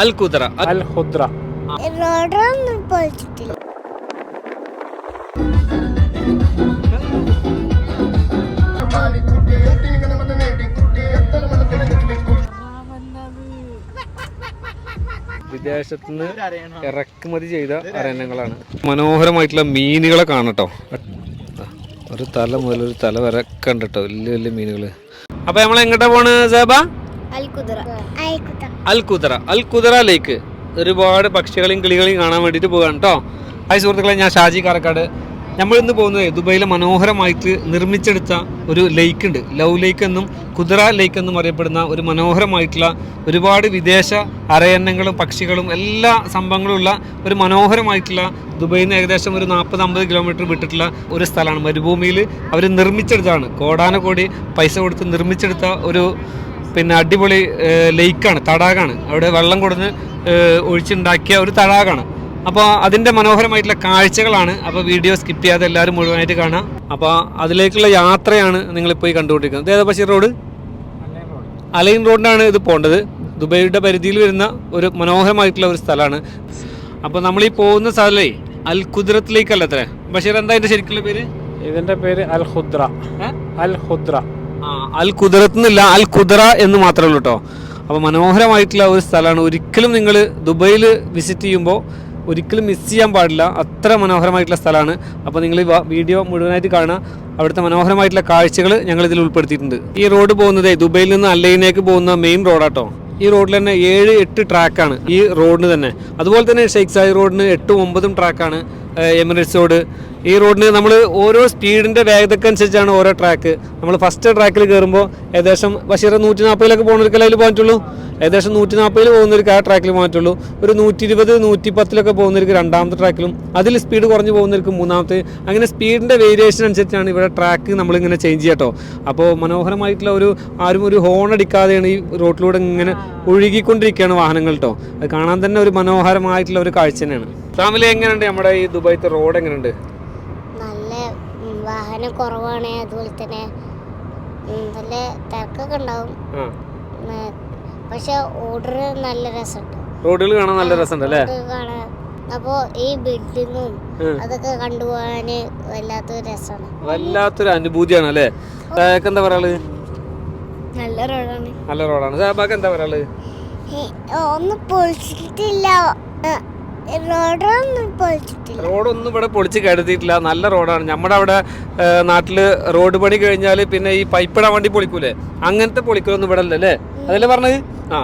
അൽ കുദ്ര അൽ ഹുദ്ര റോഡൊന്നും പൊളിച്ചിട്ടില്ല. വിദേശത്തുനിന്ന് ഇറക്കുമതി ചെയ്ത അരണ്യങ്ങളാണ് മനോഹരമായിട്ടുള്ള മീനുകളെ കാണട്ടോ. ഒരു തല മുതൽ ഒരു തല വരെ കണ്ടിട്ടോ. വലിയ വലിയ മീനുകൾ അപ്പൊ നമ്മൾ എങ്ങോട്ടാ പോണ് സേബ? അൽ കുദറ അൽ കുദറ ലേക്ക് ഒരുപാട് പക്ഷികളെയും കിളികളെയും കാണാൻ വേണ്ടിയിട്ട് പോകാണ് കേട്ടോ ഹായ് സുഹൃത്തുക്കളെ ഞാൻ ഷാജി കാരക്കാട്. നമ്മൾ ഇന്ന് പോകുന്നത് ദുബൈയിലെ മനോഹരമായിട്ട് നിർമ്മിച്ചെടുത്ത ഒരു ലേക്ക് ഉണ്ട്. ലവ് ലേക്ക് എന്നും കുതിര ലേക്ക് എന്നും അറിയപ്പെടുന്ന ഒരു മനോഹരമായിട്ടുള്ള ഒരുപാട് വിദേശ അരയന്നങ്ങളും പക്ഷികളും എല്ലാ സംഭവങ്ങളുള്ള ഒരു മനോഹരമായിട്ടുള്ള ദുബൈയിൽ നിന്ന് ഏകദേശം ഒരു നാൽപ്പത് അമ്പത് കിലോമീറ്റർ വിട്ടിട്ടുള്ള ഒരു സ്ഥലമാണ്. മരുഭൂമിയിൽ അവർ നിർമ്മിച്ചെടുത്താണ് കോടാനകോടി പൈസ കൊടുത്ത് നിർമ്മിച്ചെടുത്ത ഒരു പിന്നെ അടിപൊളി ലേക്കാണ് തടാകമാണ്. അവിടെ വെള്ളം കൊടുന്ന് ഏഹ്, ഒഴിച്ചുണ്ടാക്കിയ ഒരു തടാകമാണ്. അപ്പോൾ അതിന്റെ മനോഹരമായിട്ടുള്ള കാഴ്ചകളാണ്. അപ്പോൾ വീഡിയോ സ്കിപ്പ് ചെയ്യാതെ എല്ലാവരും മുഴുവനായിട്ട് കാണാം. അപ്പോൾ അതിലേക്കുള്ള യാത്രയാണ് നിങ്ങളിപ്പോൾ ഈ കണ്ടുകൊണ്ടിരിക്കുന്നത് ഏതാ ബഷീർ റോഡ്? അലൈൻ റോഡിനാണ് ഇത് പോകേണ്ടത്. ദുബൈയുടെ പരിധിയിൽ വരുന്ന ഒരു മനോഹരമായിട്ടുള്ള ഒരു സ്ഥലമാണ്. അപ്പോൾ നമ്മൾ ഈ പോകുന്ന സ്ഥലമേ അൽ കുദ്രത്തിലേക്കല്ല അത്രേ? ബഷീർ എന്താ ഇതിന്റെ ശരിക്കുള്ള പേര്? ഇതിന്റെ പേര് അൽ ഹുദ്ര അൽ ഹുദ്ര അൽ കുതിരത്ത് നിന്നില്ല അൽ കുതിറ എന്ന് മാത്രമേ ഉള്ളൂ കേട്ടോ അപ്പോൾ മനോഹരമായിട്ടുള്ള ഒരു സ്ഥലമാണ്. ഒരിക്കലും നിങ്ങൾ ദുബൈയിൽ വിസിറ്റ് ചെയ്യുമ്പോൾ ഒരിക്കലും മിസ് ചെയ്യാൻ പാടില്ല. അത്ര മനോഹരമായിട്ടുള്ള സ്ഥലമാണ്. അപ്പോൾ നിങ്ങൾ വീഡിയോ മുഴുവനായിട്ട് കാണുക. അവിടുത്തെ മനോഹരമായിട്ടുള്ള കാഴ്ചകൾ ഞങ്ങൾ ഇതിൽ ഉൾപ്പെടുത്തിയിട്ടുണ്ട്. ഈ റോഡ് പോകുന്നത് ദുബൈയിൽ നിന്ന് അല്ലയിലേക്ക് പോകുന്ന മെയിൻ റോഡാട്ടോ ഈ റോഡിൽ തന്നെ ഏഴ് എട്ട് ട്രാക്കാണ് ഈ റോഡിന് തന്നെ. അതുപോലെ തന്നെ ഷെയ്ഖ് സായി റോഡിന് എട്ടും ഒമ്പതും ട്രാക്കാണ് എമിറേറ്റ്സ് റോഡ് ഈ റോഡിന് നമ്മൾ ഓരോ സ്പീഡിന്റെ വേഗതയ്ക്ക് അനുസരിച്ചാണ് ഓരോ ട്രാക്ക് നമ്മൾ ഫസ്റ്റ് ട്രാക്കിൽ കയറുമ്പോൾ ഏകദേശം ബഷീർ നൂറ്റി നാൽപ്പതിലൊക്കെ പോകുന്നവർക്കല്ലേ അതിൽ പോകാറ്റുള്ളൂ ഏകദേശം നൂറ്റി നാൽപ്പതിൽ പോകുന്നവർക്ക് ആ ട്രാക്കിൽ പോകാറ്റുള്ളൂ ഒരു നൂറ്റി ഇരുപത് നൂറ്റി പത്തിലൊക്കെ പോകുന്നവർക്ക് രണ്ടാമത്തെ ട്രാക്കിലും അതിൽ സ്പീഡ് കുറഞ്ഞ് പോകുന്നവർക്ക് മൂന്നാമത്തെ. അങ്ങനെ സ്പീഡിന്റെ വേരിയേഷൻ അനുസരിച്ചാണ് ഇവിടെ ട്രാക്ക് നമ്മളിങ്ങനെ ചേഞ്ച് ചെയ്യാട്ടോ അപ്പോൾ മനോഹരമായിട്ടുള്ള ഒരു ആരും ഒരു ഹോൺ അടിക്കാതെയാണ് ഈ റോട്ടിലൂടെ ഇങ്ങനെ ഒഴുകിക്കൊണ്ടിരിക്കുകയാണ് വാഹനങ്ങൾ കേട്ടോ അത് കാണാൻ തന്നെ ഒരു മനോഹരമായിട്ടുള്ള ഒരു കാഴ്ച തന്നെയാണ്. ഫാമിലി എങ്ങനെയുണ്ട് നമ്മുടെ ഈ ദുബായിത്തെ റോഡ് എങ്ങനെയുണ്ട്? നല്ല വാഹന കുറവാണ് അതുപോലെ തന്നെ നല്ല തിരക്കൊക്കെ ഉണ്ടാവും. പക്ഷെ ഓർഡർ നല്ല രസമുണ്ട്. റോഡുകൾ കാണാൻ നല്ല രസമുണ്ട് അല്ലേ? അപ്പോ ഈ ബിൽഡിങ്ങും അതൊക്കെ കണ്ടുപോകാന് വല്ലാത്തൊരു രസമാണ്. വല്ലാത്തൊരു അനുഭൂതിയാണ് അല്ലേ? എന്താ പറയാൾ നല്ല റോഡാണ്. നല്ല റോഡാണ്. സാബാക്ക് എന്താ പറയാൾ ഒന്നും പൊളിച്ചിട്ടില്ല. റോഡൊന്നും ഇവിടെ പൊളിച്ച് കരുതിയിട്ടില്ല. നല്ല റോഡാണ്. നമ്മുടെ അവിടെ നാട്ടിൽ റോഡ് പണി കഴിഞ്ഞാൽ പിന്നെ ഈ പൈപ്പിടാൻ വേണ്ടി പൊളിക്കൂലേ? അങ്ങനത്തെ പൊളിക്കലൊന്നും ഇവിടെ അല്ലേ? അതല്ലേ പറഞ്ഞത്? ആ.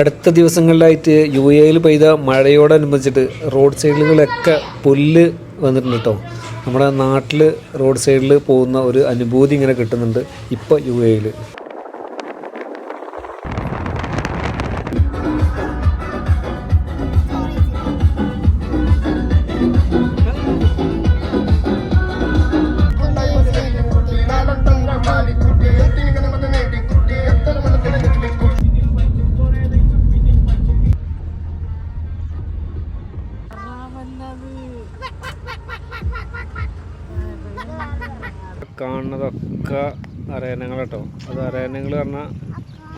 അടുത്ത ദിവസങ്ങളിലായിട്ട് യു എയിൽ പെയ്ത മഴയോടനുബന്ധിച്ചിട്ട് റോഡ് സൈഡുകളിലൊക്കെ പുല്ല് വന്നിട്ടുണ്ട് കേട്ടോ നമ്മുടെ നാട്ടിൽ റോഡ് സൈഡിൽ പോകുന്ന ഒരു അനുഭൂതി ഇങ്ങനെ കിട്ടുന്നുണ്ട് ഇപ്പോൾ യു എയിൽ.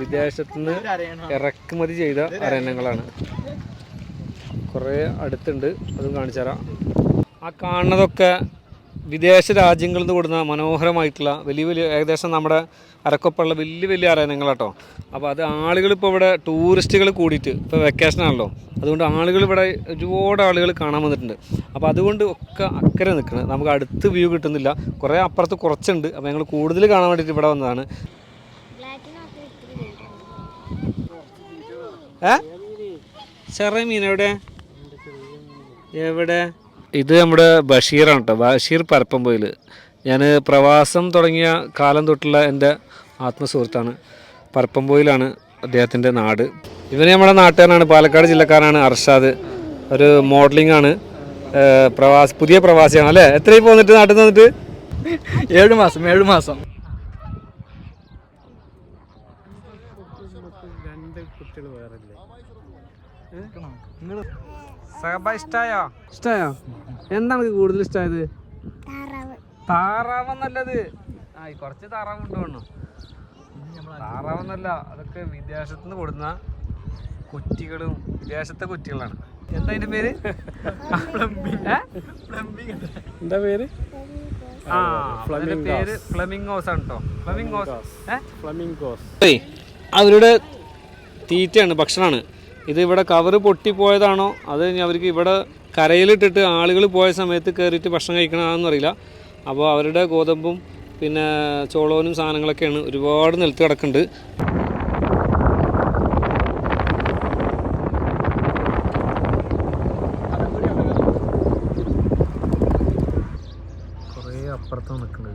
വിദേശത്ത് നിന്ന് ഇറക്കുമതി ചെയ്ത അരണ്യങ്ങളാണ്. കുറേ അടുത്തുണ്ട്. അതും കാണിച്ചു തരാം. ആ കാണുന്നതൊക്കെ വിദേശ രാജ്യങ്ങളിൽ നിന്ന് കൂടുന്ന മനോഹരമായിട്ടുള്ള വലിയ വലിയ ഏകദേശം നമ്മുടെ അരക്കൊപ്പുള്ള വലിയ വലിയ അരയണങ്ങളാട്ടോ അപ്പോൾ അത് ആളുകൾ ഇപ്പോൾ ഇവിടെ ടൂറിസ്റ്റുകൾ കൂടിയിട്ട് ഇപ്പോൾ വെക്കേഷനാണല്ലോ അതുകൊണ്ട് ആളുകൾ ഇവിടെ ഒരുപാട് ആളുകൾ കാണാൻ വന്നിട്ടുണ്ട്. അപ്പോൾ അതുകൊണ്ട് ഒക്കെ അക്കരെ നിൽക്കുന്നത് നമുക്ക് അടുത്ത് വ്യൂ കിട്ടുന്നില്ല. കുറേ അപ്പുറത്ത് കുറച്ചുണ്ട്. അപ്പോൾ ഞങ്ങൾ കൂടുതൽ കാണാൻ വേണ്ടിയിട്ട് ഇവിടെ വന്നതാണ്. ചെറിയ മീൻ എവിടെ? എവിടെ? ഇത് നമ്മുടെ ബഷീറാണ് കേട്ടോ ബഷീർ പരപ്പമ്പൊയിൽ ഞാൻ പ്രവാസം തുടങ്ങിയ കാലം തൊട്ടുള്ള എന്റെ ആത്മസുഹൃത്താണ്. പരപ്പമ്പൊയിലാണ് അദ്ദേഹത്തിന്റെ നാട്. ഇവന് നമ്മുടെ നാട്ടുകാരനാണ് പാലക്കാട് ജില്ലക്കാരനാണ് അർഷാദ്. ഒരു മോഡലിംഗ് ആണ് പ്രവാസി പുതിയ പ്രവാസിയാണ് അല്ലേ? എത്രയും പോന്നിട്ട് നാട്ടിൽ നിന്നിട്ട് ഏഴ് മാസം ഏഴ് മാസം. ഇഷ്ടായോ? ഇഷ്ടായോ? എന്താണ് കൂടുതൽ ഇഷ്ടമായത് താറാവ്. താറാവ് നല്ലത്. ആ കുറച്ച് താറാവ് കൊണ്ടുപോകണം താറാവെന്നല്ല അതൊക്കെ വിദേശത്ത് നിന്ന് കൊടുന്ന കുറ്റികളും വിദേശത്തെ കുറ്റികളാണ്. എന്താ അതിന്റെ പേര്? എന്താ പേര്? ആ അതിന്റെ പേര് ഫ്ലമിംഗോസ് ആണ് കേട്ടോ ഫ്ലമിംഗോസ്. ഏ? ഫ്ലമിംഗോസ് ഏയ് അവരുടെ തീറ്റയാണ് ഭക്ഷണമാണ്. ഇത് ഇവിടെ കവറ് പൊട്ടിപ്പോയതാണോ? അത് അവർക്ക് ഇവിടെ കരയിലിട്ടിട്ട് ആളുകൾ പോയ സമയത്ത് കയറിയിട്ട് ഭക്ഷണം കഴിക്കണമെന്ന് അറിയില്ല. അപ്പോൾ അവരുടെ ഗോതമ്പും പിന്നെ ചോളവനും സാധനങ്ങളൊക്കെയാണ് ഒരുപാട് നിലത്ത് കിടക്കുന്നുണ്ട് കുറേ അപ്പുറത്താണ് നിൽക്കുന്നത്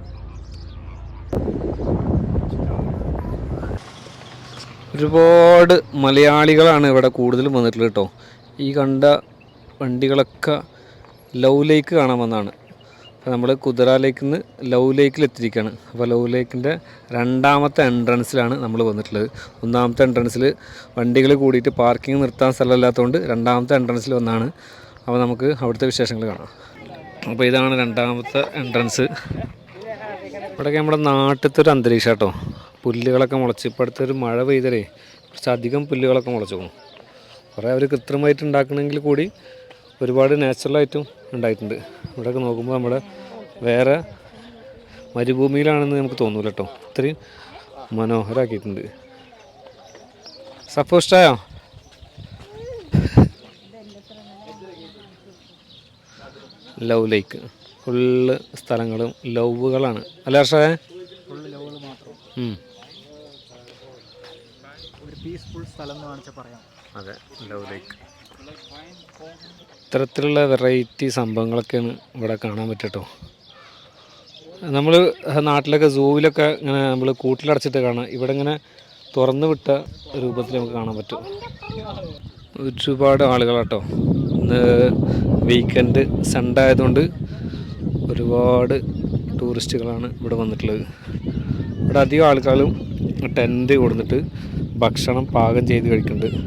ഒരുപാട് മലയാളികളാണ് ഇവിടെ കൂടുതലും വന്നിട്ടുള്ളത് കേട്ടോ. ഈ കണ്ട വണ്ടികളൊക്കെ ലവ് ലേക്ക് കാണാൻ വന്നതാണ്. അപ്പോൾ നമ്മൾ കുതിര ലേക്കിൽ നിന്ന് ലവ് ലേക്കിൽ എത്തിയിരിക്കുകയാണ്. അപ്പോൾ ലവ് ലേക്കിന്റെ രണ്ടാമത്തെ എൻട്രൻസിലാണ് നമ്മൾ വന്നിട്ടുള്ളത്. ഒന്നാമത്തെ എൻട്രൻസിൽ വണ്ടികൾ കൂടിയിട്ട് പാർക്കിംഗ് നിർത്താൻ സ്ഥലമില്ലാത്തതുകൊണ്ട് രണ്ടാമത്തെ എൻട്രൻസിൽ വന്നാണ്. അപ്പോൾ നമുക്ക് അവിടുത്തെ വിശേഷങ്ങൾ കാണാം. അപ്പോൾ ഇതാണ് രണ്ടാമത്തെ എൻട്രൻസ് ഇവിടെയൊക്കെ നമ്മുടെ നാട്ടിലത്തെ ഒരു അന്തരീക്ഷം കേട്ടോ. പുല്ലുകളൊക്കെ മുളച്ച്. ഇപ്പോൾ അടുത്തൊരു മഴ പെയ്തരേ കുറച്ചധികം പുല്ലുകളൊക്കെ മുളച്ചു പോകും കുറേ അവർ കൃത്രിമമായിട്ട് ഉണ്ടാക്കണമെങ്കിൽ കൂടി ഒരുപാട് നാച്ചുറലായിട്ടും ഉണ്ടായിട്ടുണ്ട്. ഇവിടെയൊക്കെ നോക്കുമ്പോൾ നമ്മുടെ വേറെ മരുഭൂമിയിലാണെന്ന് നമുക്ക് തോന്നൂല കേട്ടോ ഇത്രയും മനോഹരമാക്കിയിട്ടുണ്ട് സപ്പോസ്റ്റായോ ലവ് ലേക്ക് ഫുള്ള് സ്ഥലങ്ങളും ലവുകളാണ് അല്ല ഹർഷേ. ഒരു പീസ്ഫുൾ സ്ഥലം എന്ന് കാണിച്ചാൽ പറയാം. അതെ ലവ് ലേക്ക് ഇത്തരത്തിലുള്ള വെറൈറ്റി സംഭവങ്ങളൊക്കെയാണ് ഇവിടെ കാണാൻ പറ്റട്ടോ. നമ്മൾ നാട്ടിലൊക്കെ സൂവിലൊക്കെ ഇങ്ങനെ നമ്മൾ കൂട്ടിലടച്ചിട്ട് കാണാം. ഇവിടെ ഇങ്ങനെ തുറന്നു വിട്ട രൂപത്തിൽ നമുക്ക് കാണാൻ പറ്റും. ഒരുപാട് ആളുകളാട്ടോ. ഇന്ന് വീക്കെൻഡ് സൺഡേ ആയതുകൊണ്ട് ഒരുപാട് ടൂറിസ്റ്റുകളാണ് ഇവിടെ വന്നിട്ടുള്ളത്. ഇവിടെ അധികം ആൾക്കാരും ടെന്റ് കൊടുത്തിട്ട് ഭക്ഷണം പാകം ചെയ്ത് കഴിക്കുന്നുണ്ട്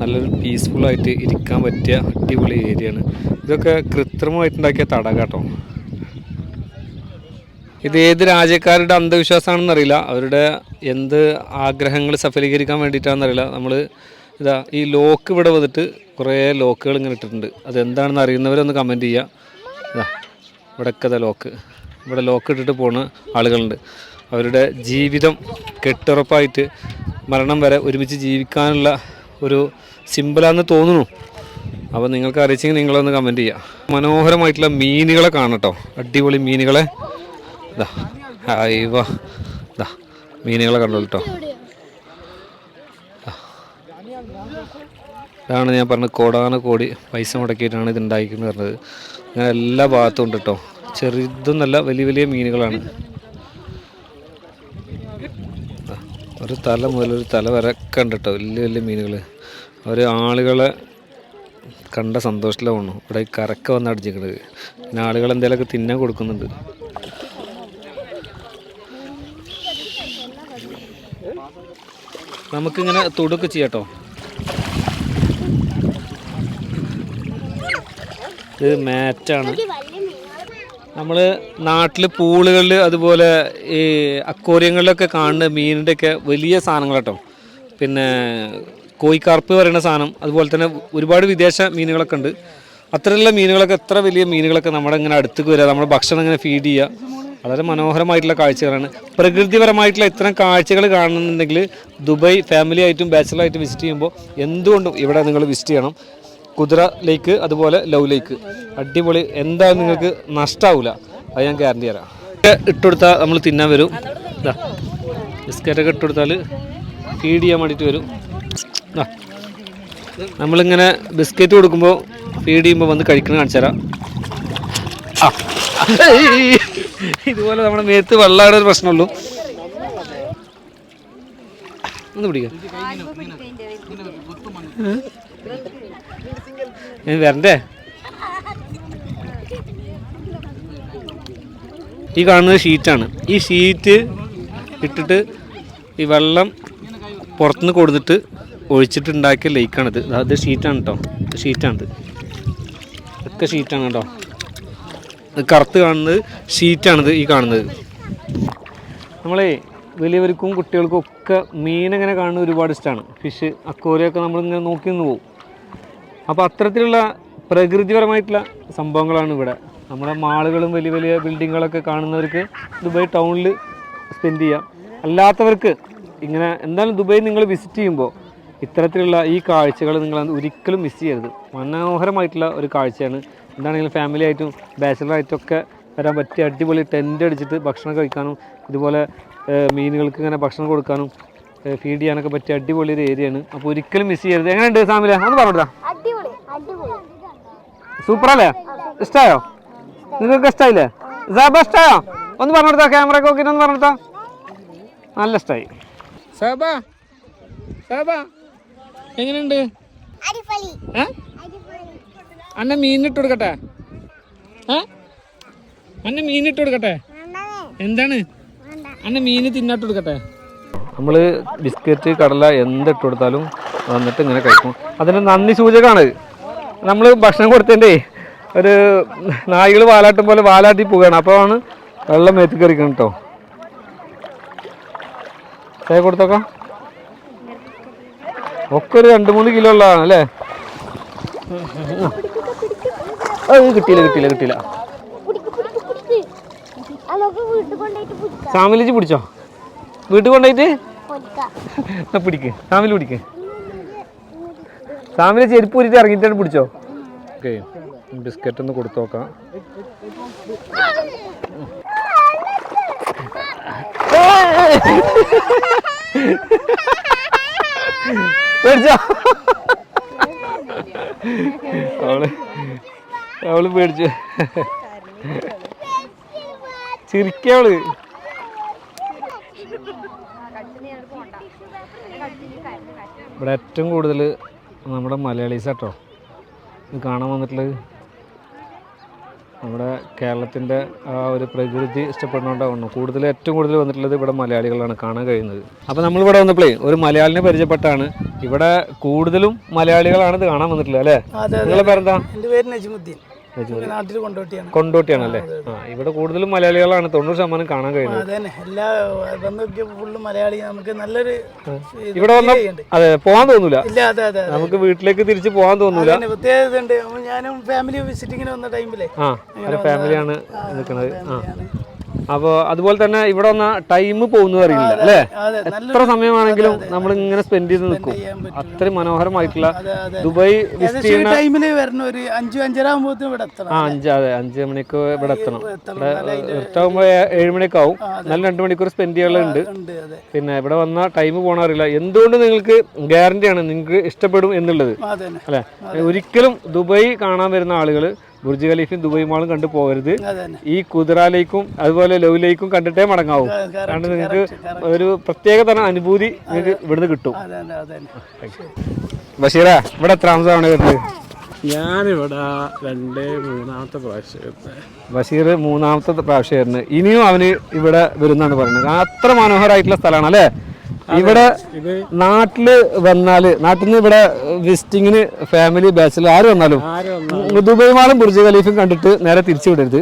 നല്ലൊരു പീസ്ഫുള്ളായിട്ട് ഇരിക്കാൻ പറ്റിയ അടിപൊളി ഏരിയയാണ്. ഇതൊക്കെ കൃത്രിമമായിട്ടുണ്ടാക്കിയ കേട്ടോ ഇത് ഏത് രാജ്യക്കാരുടെ അന്ധവിശ്വാസമാണെന്ന് അറിയില്ല. അവരുടെ എന്ത് ആഗ്രഹങ്ങൾ സഫലീകരിക്കാൻ വേണ്ടിയിട്ടാണെന്ന് നമ്മൾ ഇതാ ഈ ലോക്ക് ഇവിടെ വന്നിട്ട് കുറേ ലോക്കുകൾ ഇങ്ങനെ ഇട്ടിട്ടുണ്ട്. അതെന്താണെന്ന് അറിയുന്നവരൊന്ന് കമന്റ് ചെയ്യുക. ഇതാ ഇവിടെയൊക്കെ ലോക്ക്. ഇവിടെ ലോക്ക് ഇട്ടിട്ട് പോണ ആളുകളുണ്ട്. അവരുടെ ജീവിതം കെട്ടുറപ്പായിട്ട് മരണം വരെ ഒരുമിച്ച് ജീവിക്കാനുള്ള ഒരു സിമ്പിളാന്ന് തോന്നുന്നു. അപ്പോൾ നിങ്ങൾക്ക് അറിയിച്ചെങ്കിൽ നിങ്ങളൊന്ന് കമന്റ് ചെയ്യുക മനോഹരമായിട്ടുള്ള മീനുകളെ കാണട്ടോ. അടിപൊളി മീനുകളെ. ഇതാ അയ്യോ മീനുകളെ കണ്ടോളൂ കേട്ടോ ഞാൻ പറഞ്ഞ കോടാന കോടി പൈസ മുടക്കിയിട്ടാണ് ഇത് ഉണ്ടാക്കിയെന്ന് പറഞ്ഞത്. അങ്ങനെ എല്ലാ ഭാഗത്തും ഉണ്ട് കേട്ടോ ചെറുതൊന്നല്ല വലിയ വലിയ മീനുകളാണ്. ഒരു തല മുതൽ ഒരു തല വരെ കണ്ടിട്ടോ വലിയ വലിയ മീനുകൾ അവർ ആളുകളെ കണ്ട സന്തോഷത്തിലാണ് ഇവിടെ ഈ കരക്ക വന്ന് അടിച്ചിരിക്കുന്നത് പിന്നെ ആളുകൾ എന്തെങ്കിലുമൊക്കെ തിന്നാൻ കൊടുക്കുന്നുണ്ട്. നമുക്കിങ്ങനെ തുടുക്ക് ചെയ്യാട്ടോ. ഇത് മാറ്റാണ്. നമ്മൾ നാട്ടിൽ പൂളുകളിൽ അതുപോലെ ഈ അക്വേറിയങ്ങളിലൊക്കെ കാണുന്ന മീനിന്റെ ഒക്കെ വലിയ സാധനങ്ങൾ കേട്ടോ പിന്നെ കോയിക്കാർപ്പ് പറയുന്ന സാധനം അതുപോലെ തന്നെ ഒരുപാട് വിദേശ മീനുകളൊക്കെ ഉണ്ട്. അത്തരമുള്ള മീനുകളൊക്കെ എത്ര വലിയ മീനുകളൊക്കെ നമ്മുടെ ഇങ്ങനെ അടുത്തേക്ക് വരിക നമ്മുടെ ഭക്ഷണം ഇങ്ങനെ ഫീഡ് ചെയ്യുക വളരെ മനോഹരമായിട്ടുള്ള കാഴ്ചകളാണ്. പ്രകൃതിപരമായിട്ടുള്ള ഇത്തരം കാഴ്ചകൾ കാണുന്നുണ്ടെങ്കിൽ ദുബായ് ഫാമിലി ആയിട്ടും ബാച്ചിലറായിട്ടും വിസിറ്റ് ചെയ്യുമ്പോൾ എന്തുകൊണ്ടും ഇവിടെ നിങ്ങൾ വിസിറ്റ് ചെയ്യണം. കുതിര ലേക്ക് അതുപോലെ ലവ് ലേക്ക് അടിപൊളി. എന്താ നിങ്ങൾക്ക് നഷ്ടാവില്ല അത് ഞാൻ ഗ്യാരണ്ടി തരാം. ഇട്ടുകൊടുത്താൽ നമ്മൾ തിന്നാൻ വരും. ഇതാ ബിസ്ക്കറ്റൊക്കെ ഇട്ടുകൊടുത്താൽ ഫീഡ് ചെയ്യാൻ വേണ്ടിയിട്ട് വരും. ഇതാ നമ്മളിങ്ങനെ ബിസ്ക്കറ്റ് കൊടുക്കുമ്പോൾ ഫീഡ് ചെയ്യുമ്പോൾ വന്ന് കഴിക്കണം കാണിച്ചു തരാം. ആ ഇതുപോലെ നമ്മുടെ മേത്ത് വെള്ളമാണ് ഒരു പ്രശ്നമുള്ളൂ. ഒന്ന് പിടിക്കാം. ഞാൻ വരണ്ടേ? ഈ കാണുന്നത് ഷീറ്റാണ് ഈ ഷീറ്റ് ഇട്ടിട്ട് ഈ വെള്ളം പുറത്തുനിന്ന് കൊടുത്തിട്ട് ഒഴിച്ചിട്ടുണ്ടാക്കിയ ലേക്കാണിത് അത് ഷീറ്റാണ് കേട്ടോ ഷീറ്റാണിത് ഒക്കെ ഷീറ്റാണ് കേട്ടോ കറുത്ത് കാണുന്നത് ഷീറ്റാണിത് ഈ കാണുന്നത്. നമ്മളെ വലിയവർക്കും കുട്ടികൾക്കും ഒക്കെ മീനങ്ങനെ കാണുന്ന ഒരുപാട് ഇഷ്ടമാണ് ഫിഷ് അക്കോറിയൊക്കെ നമ്മളിങ്ങനെ നോക്കി നിന്ന് പോകും അപ്പോൾ അത്തരത്തിലുള്ള പ്രകൃതിപരമായിട്ടുള്ള സംഭവങ്ങളാണ് ഇവിടെ. നമ്മുടെ മാളുകളും വലിയ വലിയ ബിൽഡിങ്ങുകളൊക്കെ കാണുന്നവർക്ക് ദുബായ് ടൗണിൽ സ്പെൻഡ് ചെയ്യാം. അല്ലാത്തവർക്ക് ഇങ്ങനെ എന്തായാലും ദുബായ് നിങ്ങൾ വിസിറ്റ് ചെയ്യുമ്പോൾ ഇത്തരത്തിലുള്ള ഈ കാഴ്ചകൾ നിങ്ങൾ ഒരിക്കലും മിസ് ചെയ്യരുത്. മനോഹരമായിട്ടുള്ള ഒരു കാഴ്ചയാണ്. എന്താണെങ്കിലും ഫാമിലി ആയിട്ടും ബാച്ചിലറായിട്ടും ഒക്കെ വരാൻ പറ്റിയ അടിപൊളി ടെന്റ് അടിച്ചിട്ട് ഭക്ഷണം കഴിക്കാനും ഇതുപോലെ മീനുകൾക്ക് ഇങ്ങനെ ഭക്ഷണം കൊടുക്കാനും ഫീഡ് ചെയ്യാനൊക്കെ പറ്റിയ അടിപൊളി ഒരു ഏരിയയാണ് അപ്പോൾ ഒരിക്കലും മിസ് ചെയ്യരുത്. എങ്ങനെയുണ്ട് സാമില? ഒന്ന് പറഞ്ഞോടാ അടിപൊളി അടിപൊളി സൂപ്പറല്ലേ? ഇഷ്ടായോ? നിങ്ങൾക്ക് ഇഷ്ടായില്ലേ? സാബ ഇഷ്ടായോ? ഒന്ന് പറഞ്ഞെടുത്താ ക്യാമറ നോക്കിട്ട് ഒന്ന് പറഞ്ഞെടുത്താ നല്ല ഇഷ്ടായി. സാബ സാബ എങ്ങനെയുണ്ട്? അന്ന മീനിട്ട് കൊടുക്കട്ടെ? അന്ന മീനിട്ട് കൊടുക്കട്ടെ? എന്താണ്? അന്ന മീന് തിന്നിട്ട് കൊടുക്കട്ടെ? നമ്മൾ ബിസ്ക്കറ്റ് കടല എന്തിട്ട് കൊടുത്താലും വന്നിട്ട് ഇങ്ങനെ കഴിക്കും. അതിന് നന്ദി സൂചകമാണ്. നമ്മൾ ഭക്ഷണം കൊടുത്തതിന്റെ ഒരു നായ്കൾ വാലാട്ടും പോലെ വാലാട്ടി പോവുകയാണ്. അപ്പോഴാണ് വെള്ളം മേത്തി കറിക്കണം കേട്ടോ ചായ കൊടുത്തോക്കാം. ഒക്കെ ഒരു രണ്ട് മൂന്ന് കിലോ ഉള്ളതാണ് അല്ലേ? അത് കിട്ടിയില്ല കിട്ടിയില്ല കിട്ടിയില്ല. സാമിലിച്ച് പിടിച്ചോ? വീട്ടിൽ കൊണ്ടുപോയിട്ട്? പിടിക്ക്. സാമിൽ പിടിക്ക്. ഫാമിലി ചെരുപ്പ് ഊരിട്ട് ഇറങ്ങിയിട്ടാണ് പിടിച്ചോ? ഓക്കെ ബിസ്ക്കറ്റ് ഒന്ന് കൊടുത്തു നോക്കാം. പേടിച്ചോ? അവൾ അവൾ പേടിച്ചു. ചിരിക്കവൾ. ഇവിടെ ഏറ്റവും കൂടുതൽ നമ്മുടെ മലയാളീസ് കേട്ടോ ഇത് കാണാൻ വന്നിട്ടുള്ളത് നമ്മുടെ കേരളത്തിന്റെ ആ ഒരു പ്രകൃതി ഇഷ്ടപ്പെടുന്നതുകൊണ്ടാണ് കൂടുതൽ ഏറ്റവും കൂടുതൽ വന്നിട്ടുള്ളത് ഇവിടെ മലയാളികളാണ് കാണാൻ കഴിയുന്നത്. അപ്പോൾ നമ്മളിവിടെ വന്നപ്പോഴേ ഒരു മലയാളിനെ പരിചയപ്പെട്ടാണ്. ഇവിടെ കൂടുതലും മലയാളികളാണ് ഇത് കാണാൻ വന്നിട്ടുള്ളത് അല്ലേ? നിങ്ങളുടെ പേരെന്താ? എന്റെ പേര് നജിമുദ്ദീൻ. നാട്ടിൽ കൊണ്ടോട്ടിയാണ്. കൊണ്ടോട്ടിയാണല്ലേ? ആ ഇവിടെ കൂടുതലും മലയാളികളാണ്. തൊണ്ണൂറ് ശതമാനം കാണാൻ കഴിയുന്നത്. അതന്നെ. എല്ലാ വന്ന് നോക്കിയ ഫുള്ള് മലയാളി നമുക്ക് നല്ലൊരു ഇവിടെ വന്ന അതെ പോകാൻ തോന്നൂല. ഇല്ല അതെ അതെ നമുക്ക് വീട്ടിലേക്ക് തിരിച്ച് പോകാൻ തോന്നൂല. പ്രത്യേകത ഞാനും ഫാമിലി വിസിറ്റിങ്ങിന് വന്ന ടൈമിലെ ആ ഫാമിലിയാണ് നിൽക്കുന്നത്. ആ. അപ്പോൾ അതുപോലെ തന്നെ ഇവിടെ വന്ന ടൈം പോകുന്നു അറിയില്ല അല്ലേ? എത്ര സമയമാണെങ്കിലും നമ്മൾ ഇങ്ങനെ സ്പെൻഡ് ചെയ്ത് നിൽക്കും. അത്ര അത്രയും മനോഹരമായിട്ടുള്ള ദുബായ് വിസിറ്റ് ചെയ്യുന്ന ടൈമിൽ വരണ ഒരു അഞ്ചു അഞ്ചര ഇവിടെ എത്തണം ആ അഞ്ച് അതെ അഞ്ച് മണിക്ക് ഇവിടെ എത്തണം. മണിക്ക് ഏഴ് മണിയൊക്കെ ആവും നല്ല രണ്ട് മണിക്കൂർ സ്പെൻഡ് ചെയ്യാനുള്ളത് ഉണ്ട്. പിന്നെ ഇവിടെ വന്ന ടൈം പോകണ അറിയില്ല. എന്തുകൊണ്ട് നിങ്ങൾക്ക് ഗ്യാരണ്ടിയാണ് നിങ്ങൾക്ക് ഇഷ്ടപ്പെടും എന്നുള്ളത്? അല്ലെ? അല്ലേ ഒരിക്കലും ദുബായ് കാണാൻ വരുന്ന ആളുകൾ ബുർജ് ഖലീഫും ദുബൈ മാളും കണ്ടു പോകരുത്. ഈ കുതിരാലേക്കും അതുപോലെ ലവിലേക്കും കണ്ടിട്ടേ മടങ്ങാവൂ. കാരണം നിങ്ങൾക്ക് ഒരു പ്രത്യേക തരം അനുഭൂതി നിങ്ങൾക്ക് ഇവിടുന്ന് കിട്ടും. ബഷീറ ഇവിടെ എത്ര താമസമാണ് വരുന്നത്? ഞാനിവിടെ രണ്ട് മൂന്നാമത്തെ പ്രാവശ്യം ബഷീർ മൂന്നാമത്തെ പ്രാവശ്യം വരുന്നത്. ഇനിയും അവന് ഇവിടെ വരുന്നാണ് പറയുന്നത്. അത്ര മനോഹരമായിട്ടുള്ള സ്ഥലമാണ് അല്ലേ? ഇവിടെ നാട്ടിൽ വന്നാൽ നാട്ടിൽ നിന്ന് ഇവിടെ വിസിറ്റിങ്ങിന് ഫാമിലി ബാച്ചിലർ ആര് വന്നാലും ദുബായ് മാളും ബുർജ് ഖലീഫും കണ്ടിട്ട് നേരെ തിരിച്ചു വിടരുത്.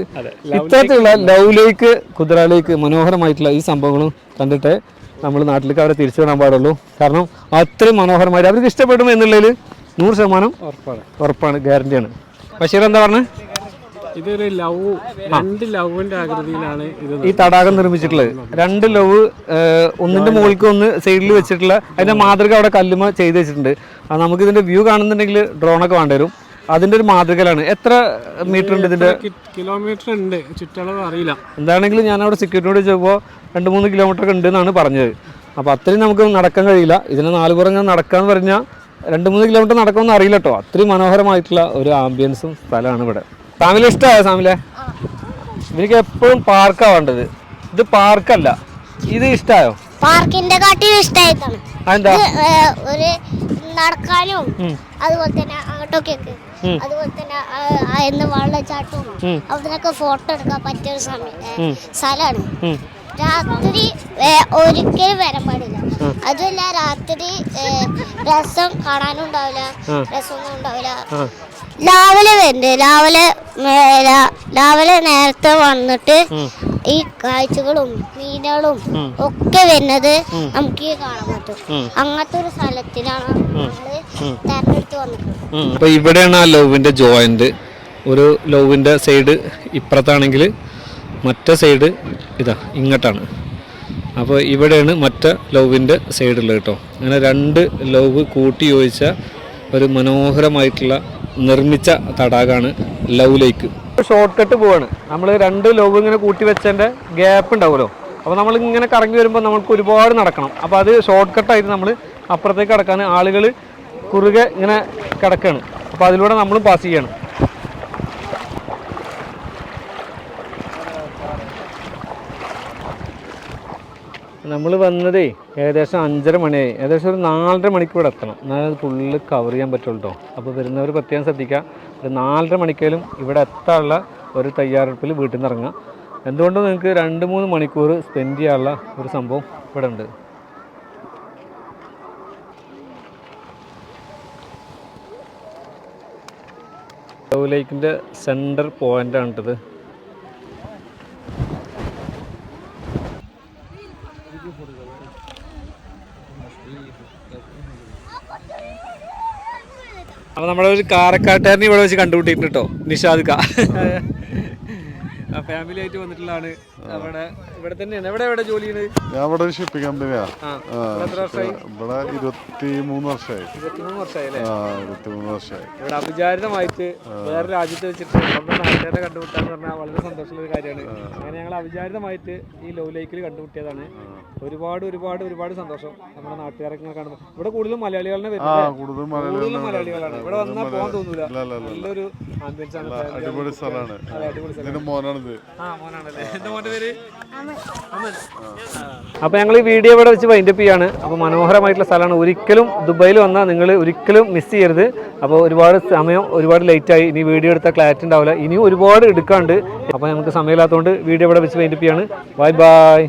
ഇത്തരത്തിലുള്ള ലവ് ലേക്ക് കുതിര ലേക്ക് മനോഹരമായിട്ടുള്ള ഈ സംഭവങ്ങളും കണ്ടിട്ട് നമ്മൾ നാട്ടിലേക്ക് അവരെ തിരിച്ചു വിടാൻ പാടുള്ളൂ. കാരണം അത്രയും മനോഹരമായിട്ട് അവർക്ക് ഇഷ്ടപ്പെടും എന്നുള്ളതിൽ നൂറ് ശതമാനം ഉറപ്പാണ്. ഉറപ്പാണ് ഗ്യാരണ്ടിയാണ് ബഷീർ എന്താ പറഞ്ഞത് ഇതൊരു ലവ് രണ്ട് ലവിന്റെ ആകൃതിയിലാണ് ഇത് ഈ തടാകം നിർമ്മിച്ചിട്ടുള്ളത്. രണ്ട് ലവ് ഒന്നിന്റെ മുകളിലേക്ക് ഒന്ന് സൈഡിൽ വെച്ചിട്ടുള്ള അതിന്റെ മാതൃക അവിടെ കല്ലുമ ചെയ്ത് വെച്ചിട്ടുണ്ട്. നമുക്ക് ഇതിന്റെ വ്യൂ കാണുന്നുണ്ടെങ്കിൽ ഡ്രോണൊക്കെ വേണ്ടി വരും. അതിന്റെ ഒരു മാതൃകയിലാണ്. എത്ര മീറ്റർ ഉണ്ട് ഇതിന്റെ? കിലോമീറ്റർ ഉണ്ട്. ചുറ്റളവ് അറിയില്ല. എന്താണെങ്കിലും ഞാൻ അവിടെ സെക്യൂരിറ്റിയോട് ചോദിച്ചപ്പോൾ രണ്ട് മൂന്ന് കിലോമീറ്റർ ഒക്കെ ഉണ്ട് എന്നാണ് പറഞ്ഞത്. അപ്പോൾ അത്രയും നമുക്ക് നടക്കാൻ കഴിയില്ല. ഇതിനെ നാല് പുറം ഇങ്ങനെ നടക്കാന്ന് പറഞ്ഞാൽ രണ്ട് മൂന്ന് കിലോമീറ്റർ നടക്കുമെന്ന് അറിയില്ല കേട്ടോ. അത്രയും മനോഹരമായിട്ടുള്ള ഒരു ആംബിയൻസും സ്ഥലമാണ് ഇവിടെ. ഫാമിലി ഇഷ്ടമായോ സാമിലെ എനിക്ക് എപ്പോഴും പാർക്കാ വേണ്ടത്. ഇത് പാർക്കല്ല. ഇത് ഇഷ്ടമായോ പാർക്കിന്റെ കാട്ടിലും ഇഷ്ടമായിട്ടാണ് അതെന്താ? ഒരു നടക്കാനും അതുപോലെ തന്നെ അങ്ങോട്ടൊക്കെ അതുപോലെ തന്നെ എന്ന് വെള്ളച്ചാട്ടവും അവിടുന്നൊക്കെ ഫോട്ടോ എടുക്കാൻ പറ്റിയ ഒരു സമയം സ്ഥലമാണ്. രാത്രി ഒരിക്കലും വരാൻ പാടില്ല. അതുമല്ല രാത്രി രസം കാണാനും ഉണ്ടാവില്ല. രസമൊന്നും ഉണ്ടാവില്ല. രാവിലെ വരണ്ടേ. രാവിലെ രാവിലെ നേരത്തെ വന്നിട്ട് ഈ കാഴ്ചകളും മീനുകളും ഒക്കെ വരുന്നത് നമുക്ക് കാണാൻ പറ്റും. അങ്ങനത്തെ ഒരു സ്ഥലത്തിലാണ് തെരഞ്ഞെടുത്ത് വന്നിട്ടുള്ളത്. അപ്പൊ ഇവിടെയാണ് ആ ലവിന്റെ ജോയിന്റ്. ഒരു ലവിന്റെ സൈഡ് ഇപ്പുറത്താണെങ്കിൽ മറ്റേ സൈഡ് ഇതാ ഇങ്ങോട്ടാണ്. അപ്പോൾ ഇവിടെയാണ് മറ്റേ ലവിന്റെ സൈഡുള്ളത് കേട്ടോ. അങ്ങനെ രണ്ട് ലവ് കൂട്ടി യോജിച്ച ഒരു മനോഹരമായിട്ടുള്ള നിർമ്മിച്ച തടാകമാണ് ലവ് ലേക്ക്. ഷോർട്ട് കട്ട് പോവാണ്. നമ്മൾ രണ്ട് ലവ് ഇങ്ങനെ കൂട്ടി വെച്ചതിന്റെ ഗ്യാപ്പ് ഉണ്ടാവുമല്ലോ. അപ്പോൾ നമ്മൾ ഇങ്ങനെ കറങ്ങി വരുമ്പോൾ നമുക്ക് ഒരുപാട് നടക്കണം. അപ്പോൾ അത് ഷോർട്ട് കട്ടായിട്ട് നമ്മൾ അപ്പുറത്തേക്ക് കടക്കാൻ ആളുകൾ കുറുകെ ഇങ്ങനെ കിടക്കാണ്. അപ്പോൾ അതിലൂടെ നമ്മളും പാസ് ചെയ്യണം. നമ്മൾ വന്നതേ ഏകദേശം അഞ്ചര മണിയായി. ഏകദേശം ഒരു നാലര മണിക്ക് ഇവിടെ എത്തണം എന്നാലത് ഫുള്ള് കവർ ചെയ്യാൻ പറ്റുള്ളൂ കേട്ടോ അപ്പോൾ വരുന്നവർ പ്രത്യേകം ശ്രദ്ധിക്കുക. ഒരു നാലര മണിക്കേലും ഇവിടെ എത്താനുള്ള ഒരു തയ്യാറെടുപ്പിൽ വീട്ടിൽ നിന്ന് ഇറങ്ങുക. എന്തുകൊണ്ടും നിങ്ങൾക്ക് രണ്ട് മൂന്ന് മണിക്കൂർ സ്പെൻഡ് ചെയ്യാനുള്ള ഒരു സംഭവം ഇവിടെ ഉണ്ട്. ലേക്കിന്റെ സെന്റർ പോയിന്റാണ് ഇത് അപ്പോൾ നമ്മളെ ഒരു കാരക്കാട്ടുകാരനെ ഇവിടെ വെച്ച് കണ്ടുപിട്ടിട്ടുണ്ട് കേട്ടോ നിഷാദ് കാ. ഫാമിലി ആയിട്ട് വന്നിട്ടുള്ളതാണ് അവിടെ ഇവിടെ തന്നെയാണ്. എവിടെ എവിടെ ജോലി ഞാൻ ഇവിടെ ഒരു ഷിപ്പിംഗ് കമ്പനിയാ ഇവിടെ ഇരുപത്തി മൂന്ന് വർഷമായി? ഇരുപത്തിമൂന്ന് വർഷമായി. ഇരുപത്തി മൂന്ന് വർഷമായി. ഇവിടെ അവിചാരിതമായിട്ട് വേറെ രാജ്യത്ത് വെച്ചിട്ട് നമ്മുടെ നാട്ടുകാരെ കണ്ടുമുട്ടാന്ന് പറഞ്ഞാൽ വളരെ സന്തോഷമുള്ള ഒരു കാര്യമാണ് അങ്ങനെ ഞങ്ങൾ അവിചാരിതമായിട്ട് ഈ ലോ ലൈക്കിൽ കണ്ടുമുട്ടിയതാണ് ഒരുപാട് ഒരുപാട് ഒരുപാട് സന്തോഷം നമ്മുടെ നാട്ടുകാരൊക്കെ ഇങ്ങനെ കാണുമ്പോൾ ഇവിടെ കൂടുതലും മലയാളികളെ കൂടുതലും മലയാളികളാണ് ഇവിടെ വന്നാൽ പോകാൻ തോന്നൂല. നല്ലൊരു ആംബിയൻസ് ആണ് അടിപൊളി സ്ഥലമാണ്. അപ്പോൾ ഞങ്ങൾ ഈ വീഡിയോ ഇവിടെ വെച്ച് വൈൻഡപ്പ് ചെയ്യാണ്. അപ്പൊ മനോഹരമായിട്ടുള്ള സ്ഥലമാണ്. ഒരിക്കലും ദുബായിൽ വന്നാൽ നിങ്ങൾ ഒരിക്കലും മിസ് ചെയ്യരുത്. അപ്പോൾ ഒരുപാട് സമയം ഒരുപാട് ലേറ്റ് ആയി. ഇനി വീഡിയോ എടുത്താൽ ക്ലാരിറ്റി ഉണ്ടാവില്ല. ഇനിയും ഒരുപാട് എടുക്കാണ്ട്. അപ്പോൾ ഞങ്ങൾക്ക് സമയമില്ലാത്തതുകൊണ്ട് വീഡിയോ ഇവിടെ വെച്ച് വൈൻഡപ്പ് ചെയ്യാണ്. Bye bye